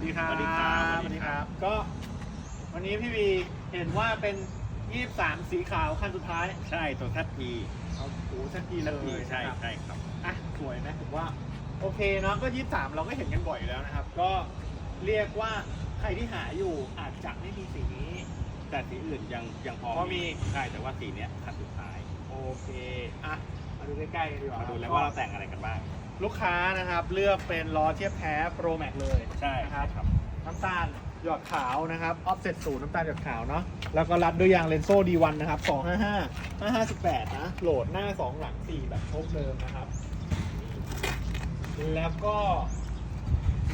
สวัสดีครับสวัสดีครับสวัสดีครับ ก็วันนี้พี่วีเห็นว่าเป็น 23 สีขาวคันสุดท้าย ใช่ตัวทัดทีเอาโอ้ชัดทีเลทัดทียใช่นะครับใช่ครับ อะ สวยไหมผมว่า โอเคเนาะก็ 23 เราก็เห็นกันบ่อยอยู่แล้วนะครับ ก็เรียกว่าใครที่หาอยู่อาจจะไม่มีสีนี้ แต่สีอื่นยังยังพอพอมี ใช่ แต่ว่าสีเนี้ยคันสุดท้าย โอเค อะ มาดูใกล้ๆกันดีกว่ามาดูคแล้รับวว่าเราแต่งอะไรกันบ้าง ลูกค้านะครับเลือกเป็นล้อเทียบแท้ Pro Max เลยใช่นะครับครับ น้ำตาลหยอดขาวนะครับออฟเซ็ตศูนย์น้ำตาลหยอดขาวเนาะแล้วก็รัดด้วยยางเลนโซ่ D1 นะครับ 255 558 นะ โหลดหน้า 2 หลัง 4 แบบโชคเดิมนะครับ แล้วก็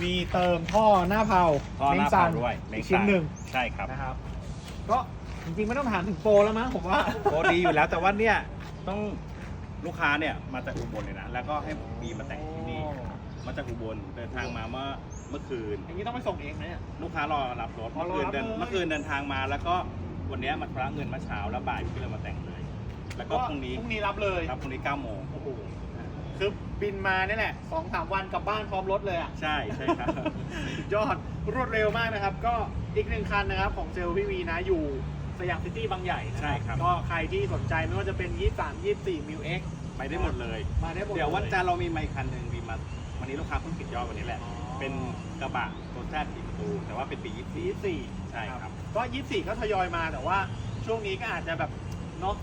มีเติมท่อหน้าเผาท่อหน้าซัเผาด้วยอีกชิ้นหนึ่งใช่ครับนะครับ ก็จริงๆ ไม่ต้องถามถึงโปรแล้วมั้งผมว่าโอ้ดีอยู่แล้วแต่ว่าเนี่ยต้อง ลูกค้าเนี่ยมาจากอุบลเลยนะ แล้วก็ให้บีมาแต่งที่นี่ มาจากอุบลเดินทางมาเมื่อเมื่อคืน อย่างนี้ต้องไปส่งเองไหมเนี่ย ลูกค้ารอรับรถอ๋อเมื่อคืนรอรับเดินเลยเมื่อคืนเดินทางมาแล้วก็วันเนี้ยมันพระเงินมาเช้าแล้วบ่ายก็เลยมาแต่งเลย แล้วก็พรุ่งนี้พรุ่งนี้รับเลยครับพรุ่งนี้9โมงโอ้โหคือบินมาเนี่ยแหละสองสามวันกลับบ้านพร้อมรถเลยอะ ใช่ใช่ครับสุดยอดรวดเร็วมากนะครับ ก็อีกหนึ่งคันนะครับของเซลล์พี่วีนะอยู่ สยามซิตี้บางใหญ่นะใช่ครับ ก็ใครที่สนใจไม่ว่าจะเป็น 23 24 มิวเอ็กไปได้หมดเลย มาได้หมดเดี๋ยววันลจันทร์เรามีไมค์คันหนึ่งมีมาวันนี้ลูกค้าเพิ่งปิดยอดวันนี้แหละอ๋อเป็นกระบะตัวแซดสี่ประตู แต่ว่าเป็นปีปี24 24 ใช่ครับ ก็ 24 ก็ทยอยมาแต่ว่าช่วงนี้ก็อาจจะแบบเนาะ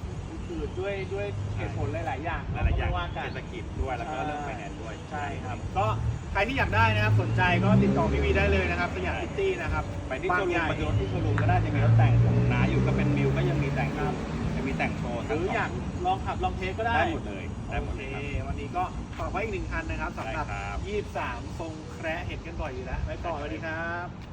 อืดๆด้วยด้วยเหตุผลหลาย ๆ อย่างหลายๆอย่างก็ว่ากันเศรษฐกิจด้วยแล้วก็เรื่องไฟแนนซ์ด้วย ใช่ครับ ก็ ใครที่อยากได้นะครับสนใจก็ติดต่อพี่วีได้เลยนะครับสยามซิตี้นะครับไปที่บาโชงว์รูใหมญ่ไปดูรถที่โชว์รูมก็ได้จะมีรถแต่งของน้าอยู่ก็เป็นมิวก็ยังมีแต่งอยู่ยังมีแต่งโชว์หทั้งรือสงอยากลองขับลองเทสก็ได้ได้หมดเลยได้หมโอดเคเลยครับวันนี้ก็ฝากไว้อีกหนึ่งคันนะครับสำหรับ ได้ครับ 23 ทรงแคระเห็นกันบ่อยอยู่แล้วไว้ก่อนสวัสดีครับ